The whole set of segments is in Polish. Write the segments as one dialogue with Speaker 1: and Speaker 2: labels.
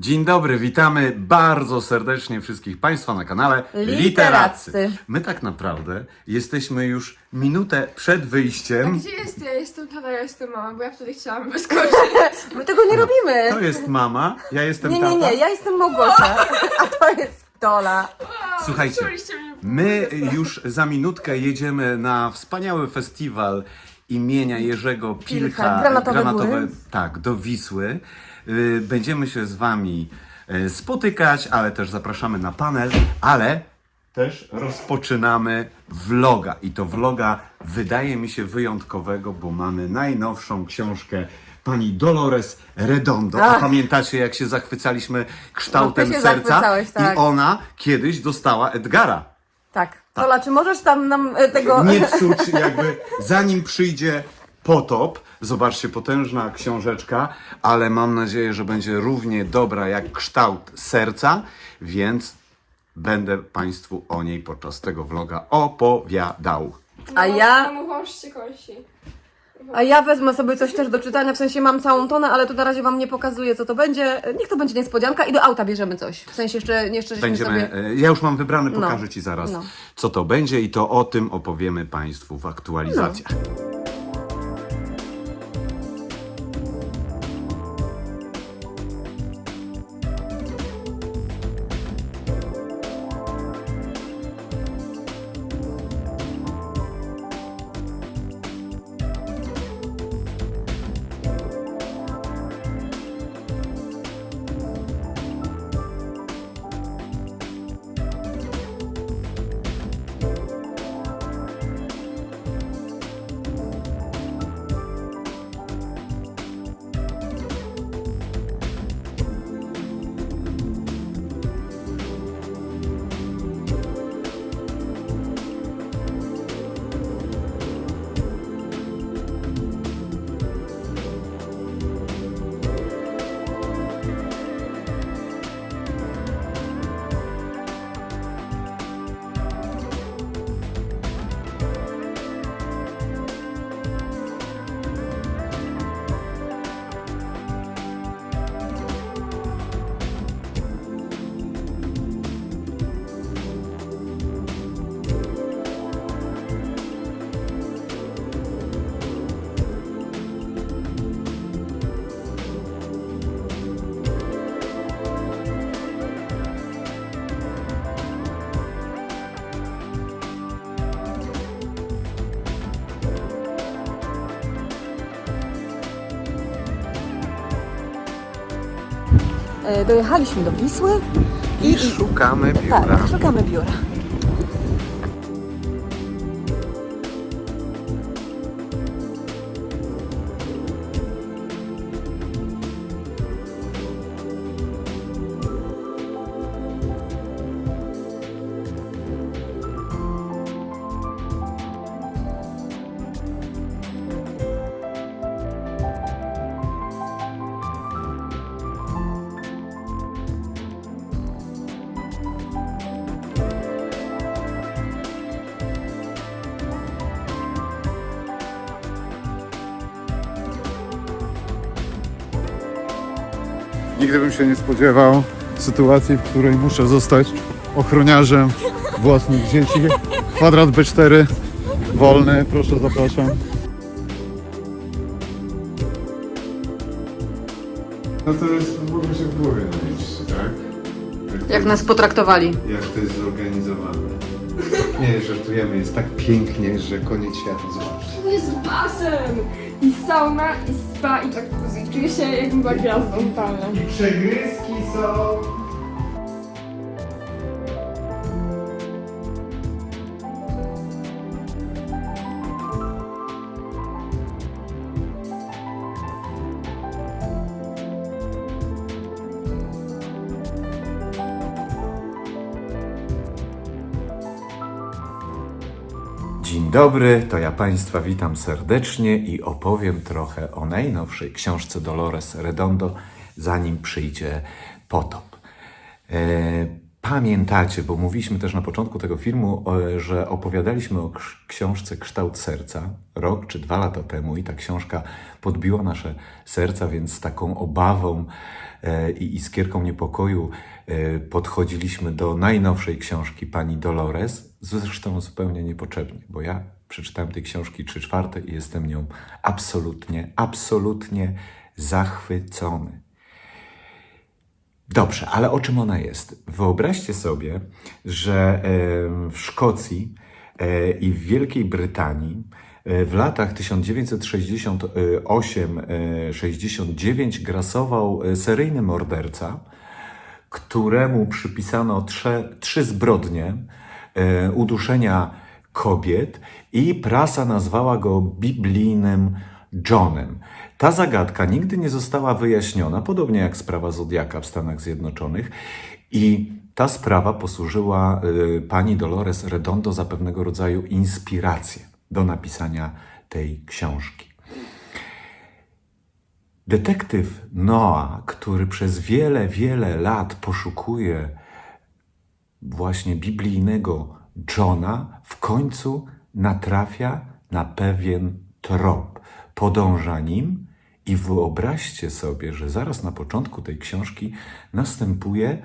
Speaker 1: Dzień dobry, witamy bardzo serdecznie wszystkich Państwa na kanale
Speaker 2: Literacy.
Speaker 1: My tak naprawdę jesteśmy już minutę przed wyjściem.
Speaker 3: Gdzie jest ja? Jestem tata, ja jestem mama, bo ja wtedy chciałam wyskoczyć.
Speaker 2: My tego nie robimy.
Speaker 1: To jest mama, ja jestem
Speaker 2: Nie,
Speaker 1: tata.
Speaker 2: nie, nie, ja jestem Małgosia, a to jest Dola.
Speaker 1: Słuchajcie,
Speaker 3: Czuliście mnie w
Speaker 1: my już za minutkę jedziemy na wspaniały festiwal imienia Jerzego Pilcha.
Speaker 2: Pilcha, Granatowe Góry.
Speaker 1: Tak, do Wisły. Y, Będziemy się z Wami y, spotykać, ale też zapraszamy na panel, ale też rozpoczynamy vloga. I to vloga wydaje mi się wyjątkowego, bo mamy najnowszą książkę pani Dolores Redondo. A
Speaker 2: Ach.
Speaker 1: pamiętacie, jak się zachwycaliśmy kształtem
Speaker 2: No, ty się
Speaker 1: serca?
Speaker 2: zachwycałeś, tak.
Speaker 1: I ona kiedyś dostała Edgara.
Speaker 2: Tak. Dola, czy możesz tam nam e, tego...
Speaker 1: Nie psuć jakby, zanim przyjdzie potop, zobaczcie, potężna książeczka, ale mam nadzieję, że będzie równie dobra jak kształt serca, więc będę Państwu o niej podczas tego vloga opowiadał.
Speaker 2: A
Speaker 3: No,
Speaker 2: ja-
Speaker 3: się kosi.
Speaker 2: A ja wezmę sobie coś też do czytania, w sensie mam całą tonę, ale tu na razie wam nie pokazuję, co to będzie. Niech to będzie niespodzianka i do auta bierzemy coś. W sensie jeszcze, jeszcze żeśmy
Speaker 1: Będziemy,
Speaker 2: sobie...
Speaker 1: e, ja już mam wybrane,
Speaker 2: No,
Speaker 1: pokażę Ci zaraz,
Speaker 2: no.
Speaker 1: co to będzie i to o tym opowiemy Państwu w aktualizacjach.
Speaker 2: Dojechaliśmy do Wisły i...
Speaker 1: I szukamy biura.
Speaker 2: Tak, szukamy biura.
Speaker 4: Nigdy bym się nie spodziewał sytuacji, w której muszę zostać ochroniarzem własnych dzieci. Kwadrat B4 wolny, proszę zapraszam. No to jest, mogę się w głowie mieć, tak?
Speaker 2: Jak nas potraktowali.
Speaker 4: Jak to jest zorganizowane. Nie, żartujemy, jest tak pięknie, że koniec świata, zobacz.
Speaker 3: To jest basen! I sauna, i spa, i jacuzzi. Czuję się jakbym była gwiazdą totalną.
Speaker 4: I przegryzki są.
Speaker 1: Dzień dobry, to ja Państwa witam serdecznie i opowiem trochę o najnowszej książce Dolores Redondo, zanim przyjdzie potop. E, pamiętacie, bo mówiliśmy też na początku tego filmu, że opowiadaliśmy o książce Kształt Serca rok czy dwa lata temu i ta książka podbiła nasze serca, więc z taką obawą e, i iskierką niepokoju e, podchodziliśmy do najnowszej książki pani Dolores, zresztą zupełnie niepotrzebnie, bo ja przeczytałem tej książki trzy czwarte i jestem nią absolutnie, absolutnie zachwycony. Dobrze, ale o czym ona jest? Wyobraźcie sobie, że em, w Szkocji e, i w Wielkiej Brytanii e, w latach 1968-69 grasował e, seryjny morderca, któremu przypisano trze, trzy zbrodnie e, uduszenia kobiet i prasa nazwała go biblijnym Johnem. Ta zagadka nigdy nie została wyjaśniona, podobnie jak sprawa Zodiaka w Stanach Zjednoczonych i ta sprawa posłużyła y, pani Dolores Redondo za pewnego rodzaju inspirację do napisania tej książki. Detektyw Noah, który przez wiele, wiele lat poszukuje właśnie biblijnego Johna, w końcu natrafia na pewien trop. Podąża nim i wyobraźcie sobie, że zaraz na początku tej książki następuje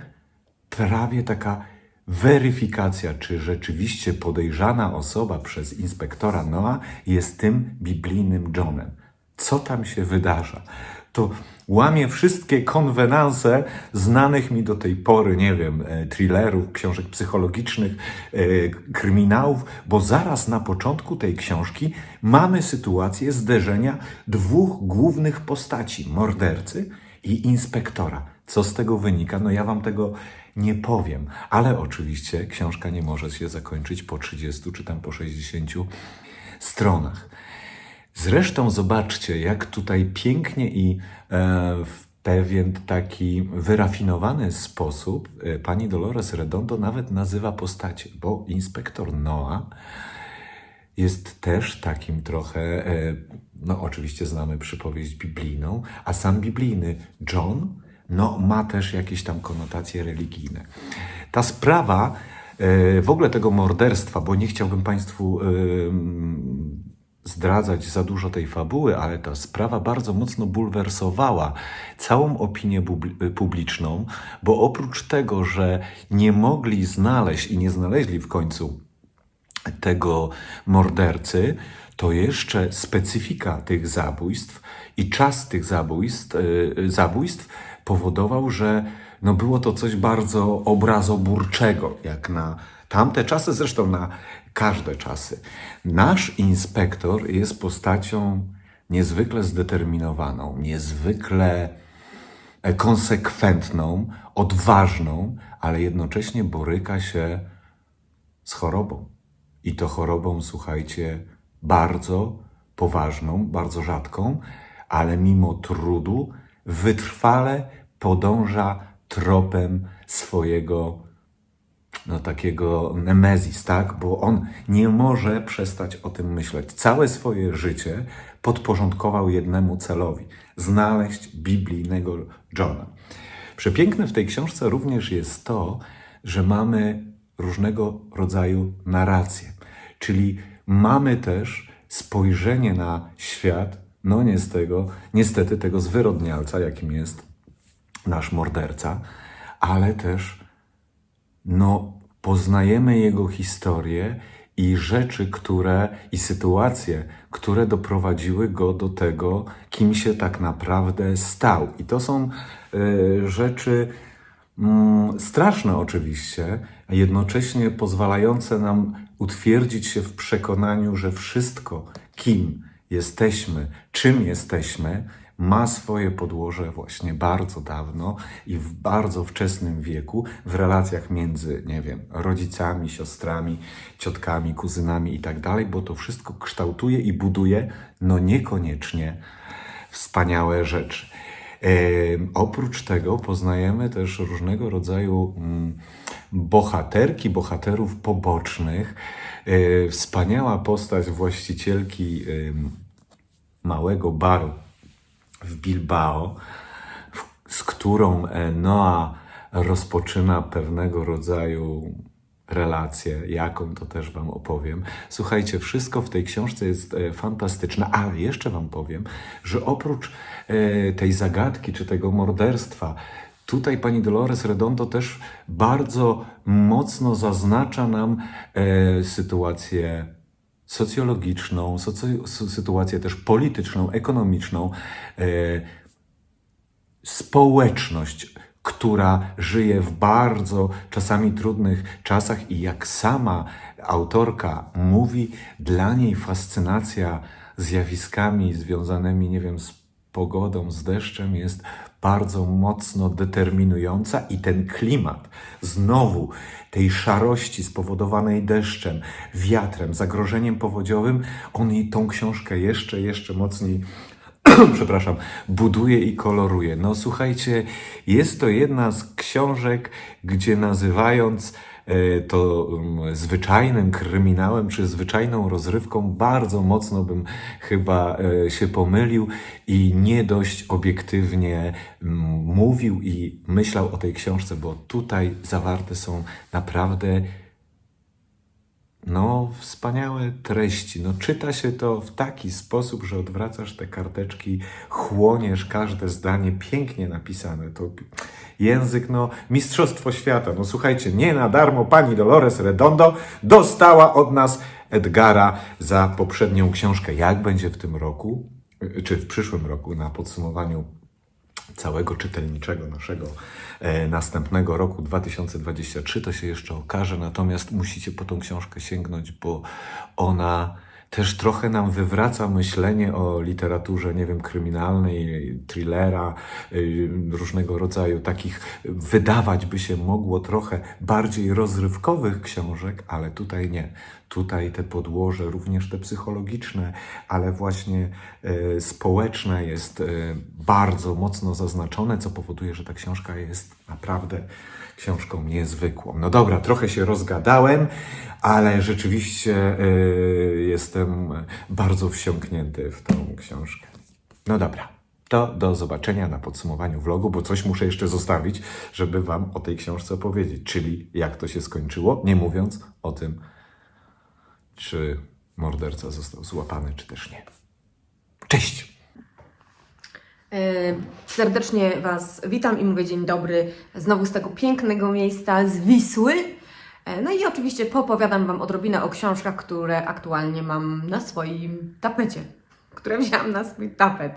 Speaker 1: prawie taka weryfikacja, czy rzeczywiście podejrzana osoba przez inspektora Noa jest tym biblijnym Johnem. Co tam się wydarza? To łamie wszystkie konwenanse znanych mi do tej pory, nie wiem, e, thrillerów, książek psychologicznych, e, kryminałów, bo zaraz na początku tej książki mamy sytuację zderzenia dwóch głównych postaci, mordercy i inspektora. Co z tego wynika? No ja wam tego nie powiem, ale oczywiście książka nie może się zakończyć po 30 czy tam po 60 stronach. Zresztą zobaczcie, jak tutaj pięknie i e, w pewien taki wyrafinowany sposób e, pani Dolores Redondo nawet nazywa postacie, bo inspektor Noah jest też takim trochę, e, no oczywiście znamy przypowieść biblijną, a sam biblijny John, no ma też jakieś tam konotacje religijne. Ta sprawa w ogóle tego morderstwa, bo nie chciałbym Państwu zdradzać za dużo tej fabuły, ale ta sprawa bardzo mocno bulwersowała całą opinię bubl- publiczną, bo oprócz tego, że nie mogli znaleźć i nie znaleźli w końcu tego mordercy, to jeszcze specyfika tych zabójstw i czas tych zabójstw, y, zabójstw powodował, że no było to coś bardzo obrazoburczego, jak na tamte czasy, zresztą na każde czasy. Nasz inspektor jest postacią niezwykle zdeterminowaną, niezwykle e, konsekwentną, odważną, ale jednocześnie boryka się z chorobą. I to chorobą, słuchajcie, bardzo poważną, bardzo rzadką, ale mimo trudu wytrwale podąża tropem swojego, no takiego nemezis, tak? Bo on nie może przestać o tym myśleć. Całe swoje życie podporządkował jednemu celowi znaleźć biblijnego Johna. Przepiękne w tej książce również jest to, że mamy różnego rodzaju narracje, czyli mamy też spojrzenie na świat, no nie z tego, niestety tego zwyrodnialca, jakim jest nasz morderca, ale też no, poznajemy jego historię i rzeczy, które i sytuacje, które doprowadziły go do tego, kim się tak naprawdę stał. I to są e, rzeczy mm, straszne oczywiście, a jednocześnie pozwalające nam utwierdzić się w przekonaniu, że wszystko, kim jesteśmy, czym jesteśmy, ma swoje podłoże właśnie bardzo dawno i w bardzo wczesnym wieku w relacjach między, nie wiem, rodzicami, siostrami, ciotkami, kuzynami i tak dalej, bo to wszystko kształtuje i buduje, no niekoniecznie wspaniałe rzeczy. Oprócz tego poznajemy też różnego rodzaju mm, bohaterki, bohaterów pobocznych. Wspaniała postać właścicielki małego baru w Bilbao, z którą e, Noah rozpoczyna pewnego rodzaju relację, jaką to też Wam opowiem. Słuchajcie, wszystko w tej książce jest e, fantastyczne, ale jeszcze Wam powiem, że oprócz e, tej zagadki czy tego morderstwa, tutaj pani Dolores Redondo też bardzo mocno zaznacza nam sytuację socjologiczną, socy, sy- sytuację też polityczną, ekonomiczną, e, społeczność, która żyje w bardzo czasami trudnych czasach i jak sama autorka mówi, dla niej fascynacja zjawiskami związanymi, nie wiem, z pogodą, z deszczem jest bardzo mocno determinująca i ten klimat znowu tej szarości spowodowanej deszczem, wiatrem, zagrożeniem powodziowym, on jej tą książkę jeszcze, jeszcze mocniej przepraszam, buduje i koloruje. No słuchajcie, jest to jedna z książek, gdzie nazywając to mm, zwyczajnym kryminałem czy zwyczajną rozrywką, bardzo mocno bym chyba e, się pomylił i nie dość obiektywnie mm, mówił i myślał o tej książce, bo tutaj zawarte są naprawdę no, wspaniałe treści. No, czyta się to w taki sposób, że odwracasz te karteczki, chłoniesz każde zdanie, pięknie napisane. To język, no, mistrzostwo świata. No, słuchajcie, nie na darmo pani Dolores Redondo dostała od nas Edgara za poprzednią książkę. Jak będzie w tym roku, czy w przyszłym roku, na podsumowaniu całego czytelniczego naszego e, następnego roku 2023 to się jeszcze okaże, natomiast musicie po tą książkę sięgnąć, bo ona też trochę nam wywraca myślenie o literaturze, nie wiem, kryminalnej, thrillera, y, różnego rodzaju takich, wydawać by się mogło trochę bardziej rozrywkowych książek, ale tutaj nie. Tutaj te podłoże, również te psychologiczne, ale właśnie e, społeczne jest e, bardzo mocno zaznaczone, co powoduje, że ta książka jest naprawdę książką niezwykłą. No dobra, trochę się rozgadałem, ale rzeczywiście e, jestem bardzo wsiąknięty w tą książkę. No dobra. To do zobaczenia na podsumowaniu vlogu, bo coś muszę jeszcze zostawić, żeby Wam o tej książce opowiedzieć, czyli jak to się skończyło, nie mówiąc o tym, czy morderca został złapany, czy też nie. Cześć!
Speaker 2: E, Serdecznie Was witam i mówię dzień dobry znowu z tego pięknego miejsca, z Wisły. E, No i oczywiście popowiadam Wam odrobinę o książkach, które aktualnie mam na swoim tapecie, które wzięłam na swój tapet.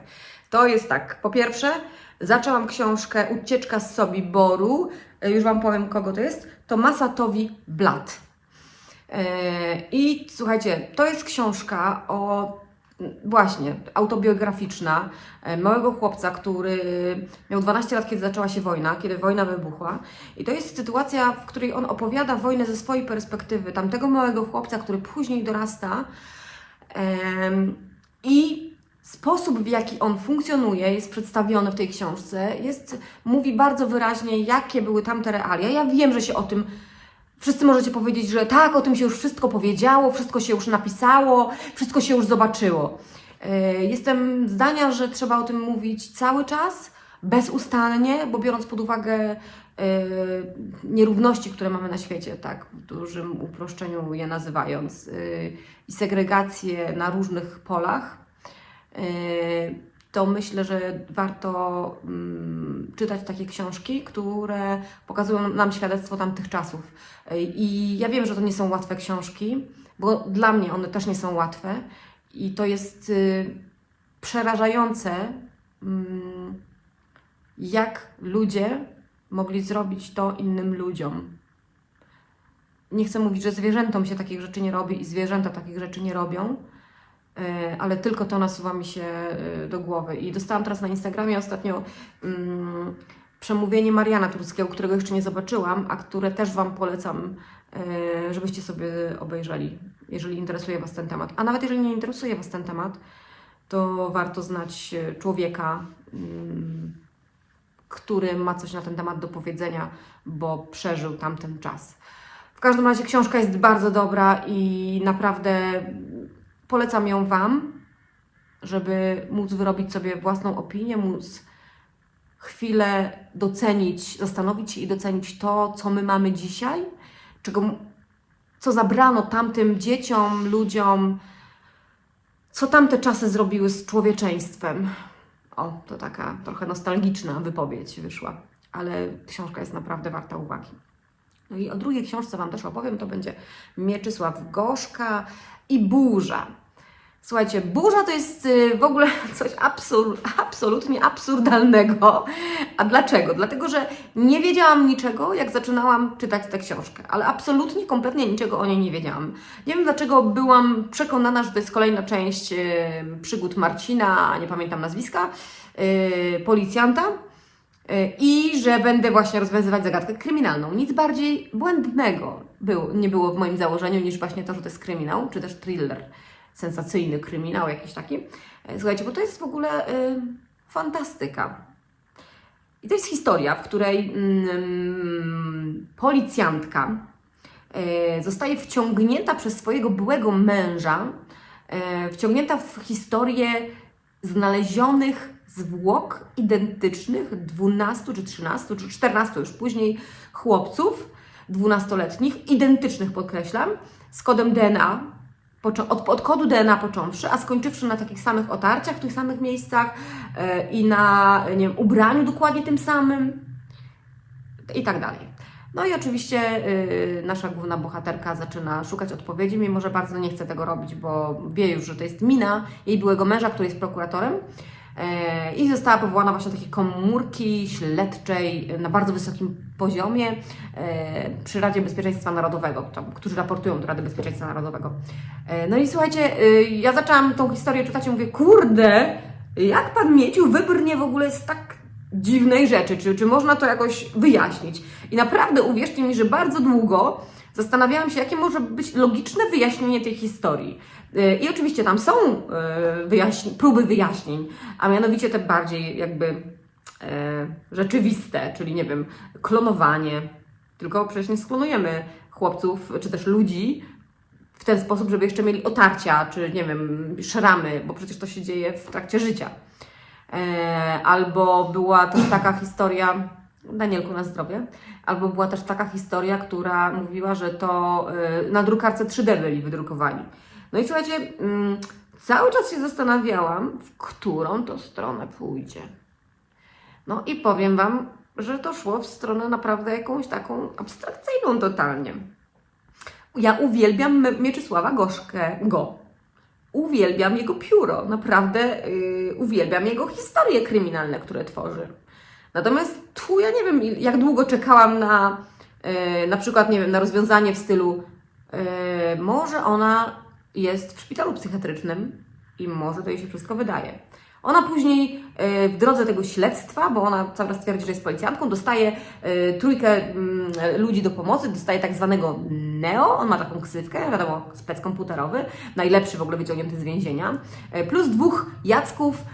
Speaker 2: To jest tak, po pierwsze, zaczęłam książkę Ucieczka z Sobiboru, E, już Wam powiem kogo to jest, to Masatowi Blat. E, I słuchajcie, to jest książka o właśnie autobiograficzna e, małego chłopca, który miał 12 lat, kiedy zaczęła się wojna, kiedy wojna wybuchła. I to jest sytuacja, w której on opowiada wojnę ze swojej perspektywy, tamtego małego chłopca, który później dorasta. I sposób, w jaki on funkcjonuje, jest przedstawiony w tej książce, jest, mówi bardzo wyraźnie, jakie były tamte realia. Ja wiem, że się o tym Wszyscy możecie powiedzieć, że tak, o tym się już wszystko powiedziało, wszystko się już napisało, wszystko się już zobaczyło. E, Jestem zdania, że trzeba o tym mówić cały czas, bezustannie, bo biorąc pod uwagę e, nierówności, które mamy na świecie, tak w dużym uproszczeniu je nazywając, e, i segregację na różnych polach, to myślę, że warto mm, czytać takie książki, które pokazują nam świadectwo tamtych czasów. I ja wiem, że to nie są łatwe książki, bo dla mnie one też nie są łatwe. I to jest y, przerażające, mm, jak ludzie mogli zrobić to innym ludziom. Nie chcę mówić, że zwierzętom się takich rzeczy nie robi i zwierzęta takich rzeczy nie robią, ale tylko to nasuwa mi się e, do głowy. I dostałam teraz na Instagramie ostatnio mm, przemówienie Mariana Turskiego, którego jeszcze nie zobaczyłam, a które też Wam polecam, e, żebyście sobie obejrzeli, jeżeli interesuje Was ten temat. A nawet jeżeli nie interesuje Was ten temat, to warto znać e, człowieka, mm, który ma coś na ten temat do powiedzenia, bo przeżył tamten czas. W każdym razie książka jest bardzo dobra i naprawdę polecam ją Wam, żeby móc wyrobić sobie własną opinię, móc chwilę docenić, zastanowić się i docenić to, co my mamy dzisiaj, czego, co zabrano tamtym dzieciom, ludziom, co tamte czasy zrobiły z człowieczeństwem. O, to taka trochę nostalgiczna wypowiedź wyszła, ale książka jest naprawdę warta uwagi. No i o drugiej książce Wam też opowiem, to będzie Mieczysław Gorzka i Burza. Słuchajcie, burza to jest y, w ogóle coś absur- absolutnie absurdalnego. A dlaczego? Dlatego, że nie wiedziałam niczego, jak zaczynałam czytać tę książkę, ale absolutnie, kompletnie niczego o niej nie wiedziałam. Nie wiem dlaczego byłam przekonana, że to jest kolejna część y, przygód Marcina, nie pamiętam nazwiska, y, policjanta. Y, I że będę właśnie rozwiązywać zagadkę kryminalną. Nic bardziej błędnego był, nie było w moim założeniu niż właśnie to, że to jest kryminał, czy też thriller, sensacyjny kryminał jakiś taki. Y, Słuchajcie, bo to jest w ogóle y, fantastyka. I to jest historia, w której mm, policjantka y, zostaje wciągnięta przez swojego byłego męża, y, wciągnięta w historię znalezionych zwłok identycznych 12 czy 13 czy 14 już później chłopców, 12-letnich, identycznych podkreślam, z kodem DNA, od, od kodu DNA począwszy, a skończywszy na takich samych otarciach, w tych samych miejscach e, i na nie wiem, ubraniu dokładnie tym samym i tak dalej. No i oczywiście y, nasza główna bohaterka zaczyna szukać odpowiedzi, mimo że bardzo nie chce tego robić, bo wie już, że to jest mina jej byłego męża, który jest prokuratorem. E, I została powołana właśnie do takiej komórki śledczej na bardzo wysokim poziomie e, przy Radzie Bezpieczeństwa Narodowego, którzy raportują do Rady Bezpieczeństwa Narodowego. E, No i słuchajcie, ja zaczęłam tą historię czytać i mówię, kurde, jak pan Mieciu wybrnie w ogóle z tak dziwnej rzeczy, czy, czy można to jakoś wyjaśnić. I naprawdę uwierzcie mi, że bardzo długo zastanawiałam się, jakie może być logiczne wyjaśnienie tej historii. Yy, I oczywiście tam są yy, wyjaśni- próby wyjaśnień, a mianowicie te bardziej jakby yy, rzeczywiste, czyli nie wiem, klonowanie. Tylko przecież nie sklonujemy chłopców czy też ludzi w ten sposób, żeby jeszcze mieli otarcia, czy nie wiem, szramy, bo przecież to się dzieje w trakcie życia. E, albo była też taka historia, Danielku na zdrowie, albo była też taka historia, która mówiła, że to e, na drukarce 3D byli wydrukowani. No i słuchajcie, mm, cały czas się zastanawiałam, w którą to stronę pójdzie. No i powiem Wam, że to szło w stronę naprawdę jakąś taką abstrakcyjną totalnie. Ja uwielbiam Mieczysława Gorzkę, go. Uwielbiam jego pióro, naprawdę yy, uwielbiam jego historie kryminalne, które tworzy. Natomiast tu ja nie wiem, jak długo czekałam na yy, na przykład, nie wiem, na rozwiązanie w stylu yy, może ona jest w szpitalu psychiatrycznym i może to jej się wszystko wydaje. Ona później yy, w drodze tego śledztwa, bo ona cały czas twierdzi, że jest policjantką, dostaje yy, trójkę mm, ludzi do pomocy, dostaje tak zwanego Neo, on ma taką ksywkę, wiadomo, spec komputerowy, najlepszy w ogóle wyciągnięty z więzienia, yy, plus dwóch Jacków,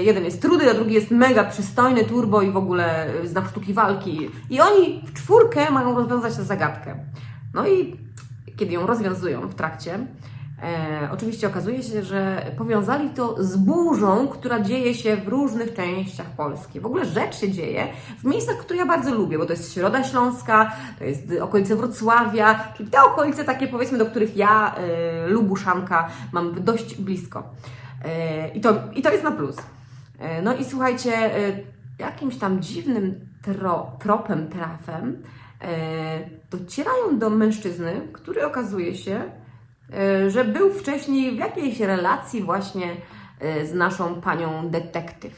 Speaker 2: jeden jest trudy, a drugi jest mega przystojny, turbo i w ogóle zna sztuki walki. I oni w czwórkę mają rozwiązać tę zagadkę. No i kiedy ją rozwiązują w trakcie, E, oczywiście okazuje się, że powiązali to z burzą, która dzieje się w różnych częściach Polski. W ogóle rzecz się dzieje w miejscach, które ja bardzo lubię, bo to jest Środa Śląska, to jest okolice Wrocławia, czyli te okolice takie powiedzmy, do których ja, e, Lubuszanka, mam dość blisko. E, i, to, I to jest na plus. E, no i słuchajcie, e, jakimś tam dziwnym tro, tropem, trafem e, docierają do mężczyzny, który okazuje się, że był wcześniej w jakiejś relacji właśnie e, z naszą panią detektyw.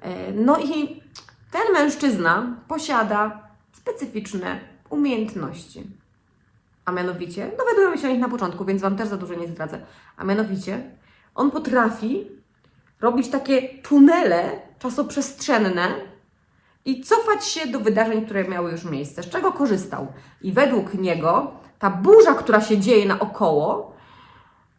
Speaker 2: E, No i ten mężczyzna posiada specyficzne umiejętności. A mianowicie, dowiadujemy się o nich na początku, więc Wam też za dużo nie zdradzę. A mianowicie, on potrafi robić takie tunele czasoprzestrzenne i cofać się do wydarzeń, które miały już miejsce. Z czego korzystał? I według niego ta burza, która się dzieje naokoło,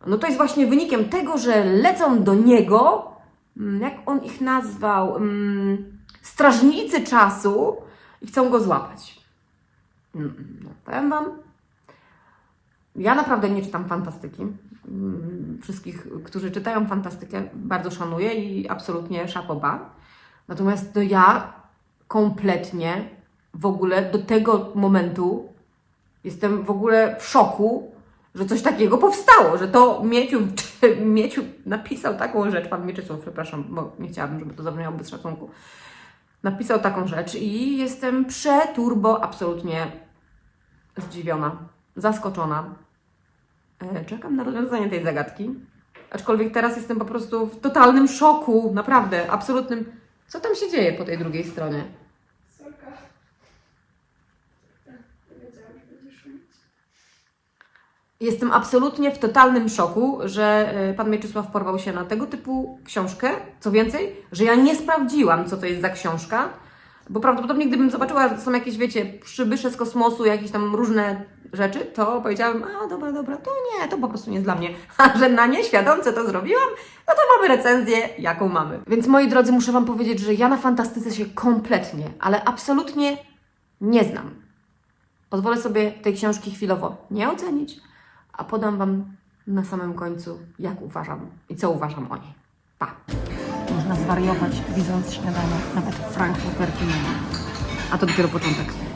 Speaker 2: no to jest właśnie wynikiem tego, że lecą do niego, mm, jak on ich nazwał, mm, strażnicy czasu i chcą go złapać. Mm, No, powiem Wam, ja naprawdę nie czytam fantastyki. Wszystkich, którzy czytają fantastykę, bardzo szanuję i absolutnie szapoba. Natomiast no ja kompletnie w ogóle do tego momentu jestem w ogóle w szoku, że coś takiego powstało, że to Mieciu, Mieciu napisał taką rzecz, pan Mieczysław, przepraszam, bo nie chciałabym, żeby to zabrzmiało bez szacunku, napisał taką rzecz i jestem przeturbo absolutnie zdziwiona, zaskoczona. E, Czekam na rozwiązanie tej zagadki. Aczkolwiek teraz jestem po prostu w totalnym szoku, naprawdę, absolutnym. Co tam się dzieje po tej drugiej stronie?
Speaker 3: Sorka. Tak, nie wiedziałam, że będziesz szumieć.
Speaker 2: Jestem absolutnie w totalnym szoku, że e, pan Mieczysław porwał się na tego typu książkę. Co więcej, że ja nie sprawdziłam, co to jest za książka, bo prawdopodobnie gdybym zobaczyła, że to są jakieś, wiecie, przybysze z kosmosu, jakieś tam różne rzeczy, to powiedziałabym, a dobra, dobra, to nie, to po prostu nie jest dla mnie. A że na nieświadomce to zrobiłam, no to mamy recenzję, jaką mamy. Więc moi drodzy, muszę Wam powiedzieć, że ja na fantastyce się kompletnie, ale absolutnie nie znam. Pozwolę sobie tej książki chwilowo nie ocenić, a podam Wam na samym końcu, jak uważam i co uważam o niej. Pa! Można zwariować, widząc śniadanie, nawet ma. A to dopiero początek.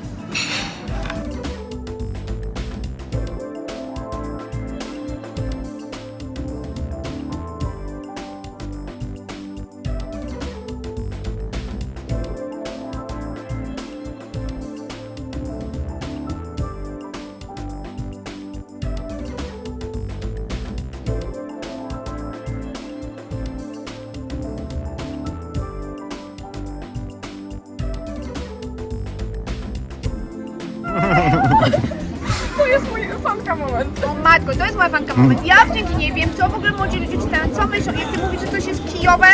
Speaker 5: Ja nie wiem, co w ogóle młodzi ludzie czytają, co myślą. Jak ty mówisz, że coś jest kijowe,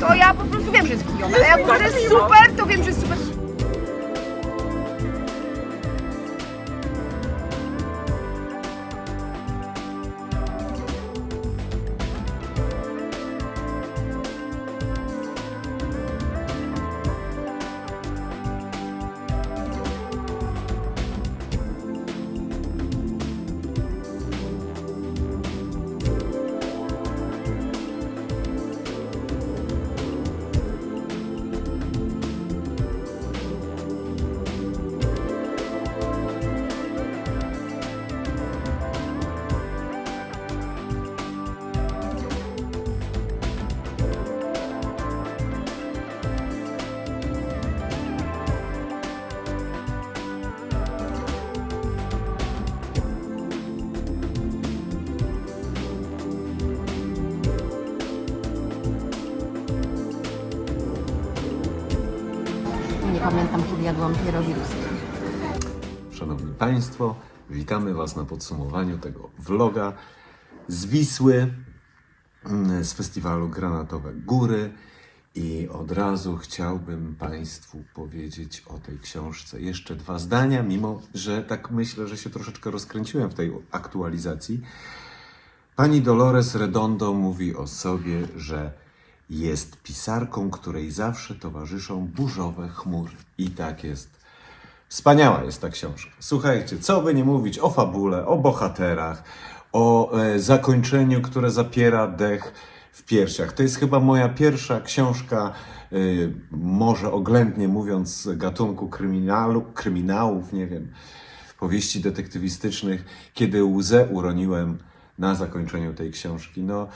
Speaker 5: to ja po prostu wiem, że jest kijowe. A jak mówisz, że jest super, pierogi ruskie.
Speaker 1: Szanowni Państwo, witamy Was na podsumowaniu tego vloga z Wisły, mm, z festiwalu Granatowe Góry. I od razu chciałbym Państwu powiedzieć o tej książce jeszcze dwa zdania, mimo że tak myślę, że się troszeczkę rozkręciłem w tej aktualizacji. Pani Dolores Redondo mówi o sobie, że jest pisarką, której zawsze towarzyszą burzowe chmury. I tak jest. Wspaniała jest ta książka. Słuchajcie, co by nie mówić o fabule, o bohaterach, o e, zakończeniu, które zapiera dech w piersiach. To jest chyba moja pierwsza książka, e, może oględnie mówiąc, gatunku kryminalu, kryminałów, nie wiem, powieści detektywistycznych, kiedy łzę uroniłem na zakończeniu tej książki. No,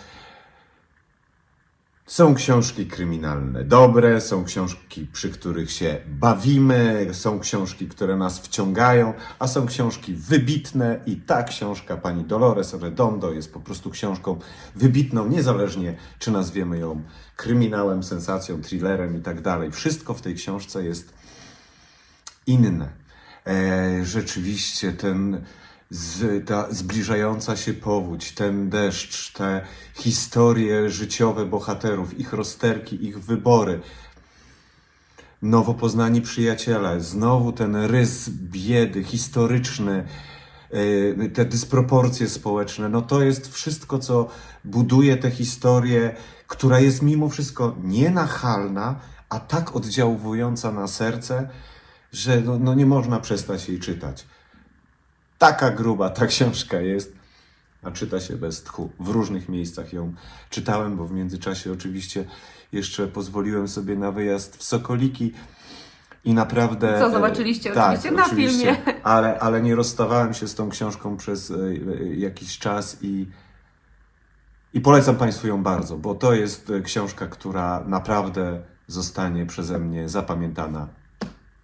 Speaker 1: są książki kryminalne dobre, są książki, przy których się bawimy, są książki, które nas wciągają, a są książki wybitne i ta książka pani Dolores Redondo jest po prostu książką wybitną, niezależnie czy nazwiemy ją kryminałem, sensacją, thrillerem i tak dalej. Wszystko w tej książce jest inne. E, rzeczywiście ten z, ta zbliżająca się powódź, ten deszcz, te historie życiowe bohaterów, ich rozterki, ich wybory, nowo poznani przyjaciele, znowu ten rys biedy historyczny, e, te dysproporcje społeczne, no to jest wszystko, co buduje tę historię, która jest mimo wszystko nienachalna, a tak oddziałująca na serce, że no, no nie można przestać jej czytać. Taka gruba ta książka jest. a czyta się bez tchu. W różnych miejscach ją czytałem, bo w międzyczasie oczywiście jeszcze pozwoliłem sobie na wyjazd w Sokoliki i naprawdę...
Speaker 2: Co
Speaker 1: e,
Speaker 2: zobaczyliście
Speaker 1: tak,
Speaker 2: oczywiście na filmie.
Speaker 1: Ale, ale nie rozstawałem się z tą książką przez e, e, jakiś czas i, i polecam Państwu ją bardzo, bo to jest e, książka, która naprawdę zostanie przeze mnie zapamiętana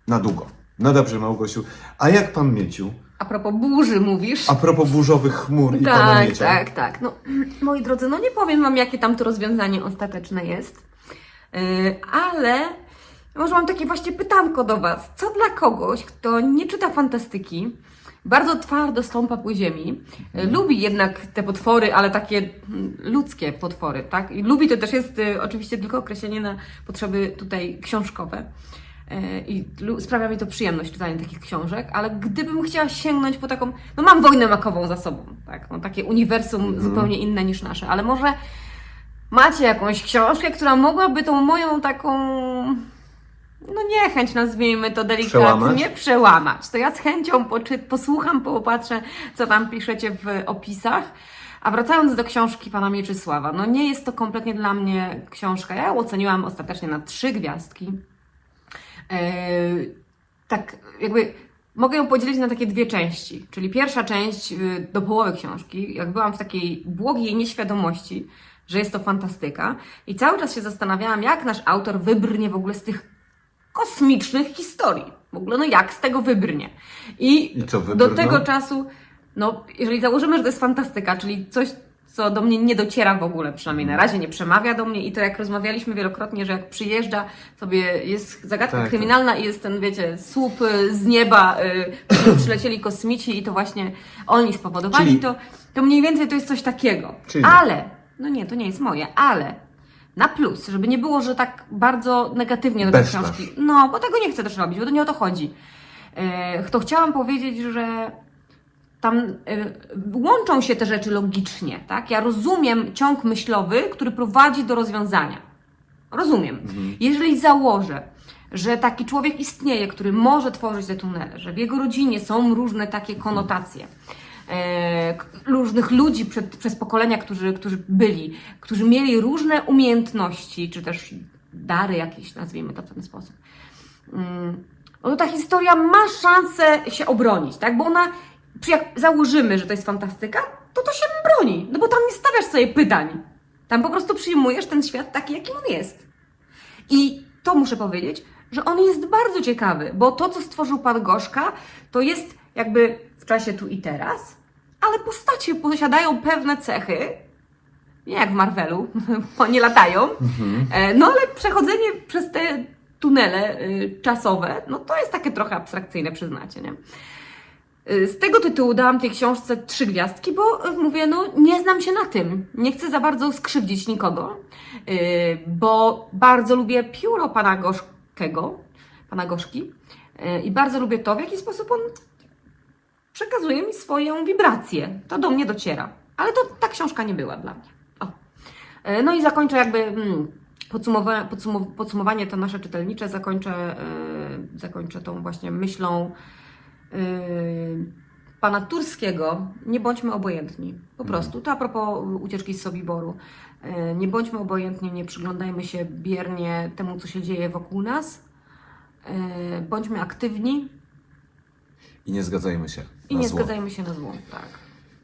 Speaker 1: na długo. No dobrze, Małgosiu. A jak Pan Mieciu?
Speaker 2: A propos burzy mówisz?
Speaker 1: A propos burzowych chmur i Pana
Speaker 2: tak,
Speaker 1: Miecia.
Speaker 2: tak, tak. No, moi drodzy, no nie powiem Wam, jakie tam to rozwiązanie ostateczne jest, yy, ale może mam takie właśnie pytanko do Was. Co dla kogoś, kto nie czyta fantastyki, bardzo twardo stąpa po ziemi, yy, lubi jednak te potwory, ale takie mm, ludzkie potwory, tak? I lubi to też jest yy, oczywiście tylko określenie na potrzeby tutaj książkowe. Yy, I sprawia mi to przyjemność czytanie takich książek, ale gdybym chciała sięgnąć po taką, no mam wojnę makową za sobą, tak, no takie uniwersum zupełnie inne niż nasze, ale może macie jakąś książkę, która mogłaby tą moją taką, no niechęć nazwijmy to delikatnie,
Speaker 1: Przełamać?
Speaker 2: przełamać. To ja z chęcią poczy- posłucham, popatrzę, co tam piszecie w opisach. A wracając do książki pana Mieczysława, no nie jest to kompletnie dla mnie książka. Ja ją oceniłam ostatecznie na trzy gwiazdki. Eee, tak, jakby mogę ją podzielić na takie dwie części. Czyli pierwsza część y, do połowy książki, jak byłam w takiej błogiej nieświadomości, że jest to fantastyka, i cały czas się zastanawiałam, jak nasz autor wybrnie w ogóle z tych kosmicznych historii. W ogóle, no jak z tego wybrnie. I,
Speaker 1: I
Speaker 2: do tego czasu, no, jeżeli założymy, że to jest fantastyka, czyli coś, co do mnie nie dociera w ogóle, przynajmniej na razie nie przemawia do mnie i to jak rozmawialiśmy wielokrotnie, że jak przyjeżdża sobie, jest zagadka
Speaker 1: Tak,
Speaker 2: kryminalna i jest ten, wiecie, słup y, z nieba, y, przylecieli kosmici i to właśnie oni spowodowali,
Speaker 1: Czyli-
Speaker 2: to, to mniej więcej to jest coś takiego.
Speaker 1: Czyli-
Speaker 2: Ale, no nie, to nie jest moje, ale na plus, żeby nie było, że tak bardzo negatywnie do tej książki. No, bo tego nie chcę też robić, bo to nie o to chodzi. E, to chciałam powiedzieć, że tam e, łączą się te rzeczy logicznie, tak? Ja rozumiem ciąg myślowy, który prowadzi do rozwiązania. Rozumiem. Jeżeli założę, że taki człowiek istnieje, który może tworzyć te tunele, że w jego rodzinie są różne takie konotacje, e, różnych ludzi przed, przez pokolenia, którzy, którzy byli, którzy mieli różne umiejętności, czy też dary jakieś, nazwijmy to w ten sposób. Mm, no to ta historia ma szansę się obronić, tak? Bo ona, jak założymy, że to jest fantastyka, to to się broni, no bo tam nie stawiasz sobie pytań. Tam po prostu przyjmujesz ten świat taki, jakim on jest. I to muszę powiedzieć, że on jest bardzo ciekawy, bo to, co stworzył pan Gorzka, to jest jakby w czasie tu i teraz, ale postacie posiadają pewne cechy, nie jak w Marvelu, bo nie latają, e, no ale przechodzenie przez te tunele y, czasowe, no to jest takie trochę abstrakcyjne, przyznacie, nie? Y, Z tego tytułu dałam tej książce trzy gwiazdki, bo y, mówię, no nie znam się na tym. Nie chcę za bardzo skrzywdzić nikogo, y, bo bardzo lubię pióro pana Gorzkiego, pana Gorzki i bardzo lubię to, w jaki sposób on przekazuje mi swoją wibrację. To do mnie dociera. Ale to ta książka nie była dla mnie. O. No i zakończę jakby mm, podsumowa- podsumow- podsumowanie to nasze czytelnicze, zakończę, y, zakończę tą właśnie myślą Yy, pana Turskiego, nie bądźmy obojętni. Po prostu. To a propos ucieczki z Sobiboru. Yy, Nie bądźmy obojętni, nie przyglądajmy się biernie temu, co się dzieje wokół nas. Yy, Bądźmy aktywni
Speaker 1: I nie zgadzajmy się
Speaker 2: i
Speaker 1: na
Speaker 2: nie
Speaker 1: zło.
Speaker 2: zgadzajmy się na zło. Tak.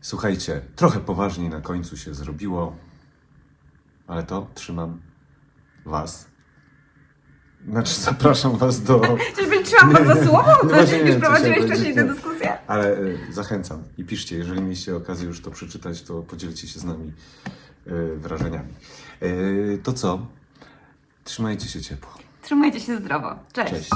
Speaker 1: Słuchajcie, trochę poważniej na końcu się zrobiło, ale to trzymam Was. Znaczy, zapraszam Was do.
Speaker 2: Czyli trzymam was za słowo?
Speaker 1: No właśnie nie
Speaker 2: Już
Speaker 1: wiem, co
Speaker 2: prowadziłeś
Speaker 1: się
Speaker 2: wcześniej
Speaker 1: będzie-
Speaker 2: tę dyskusję?
Speaker 1: Ale y, zachęcam i piszcie, jeżeli mieliście okazję już to przeczytać, to podzielcie się z nami y, wrażeniami. Y, to co? Trzymajcie się ciepło.
Speaker 2: Trzymajcie się zdrowo. Cześć.
Speaker 1: Cześć.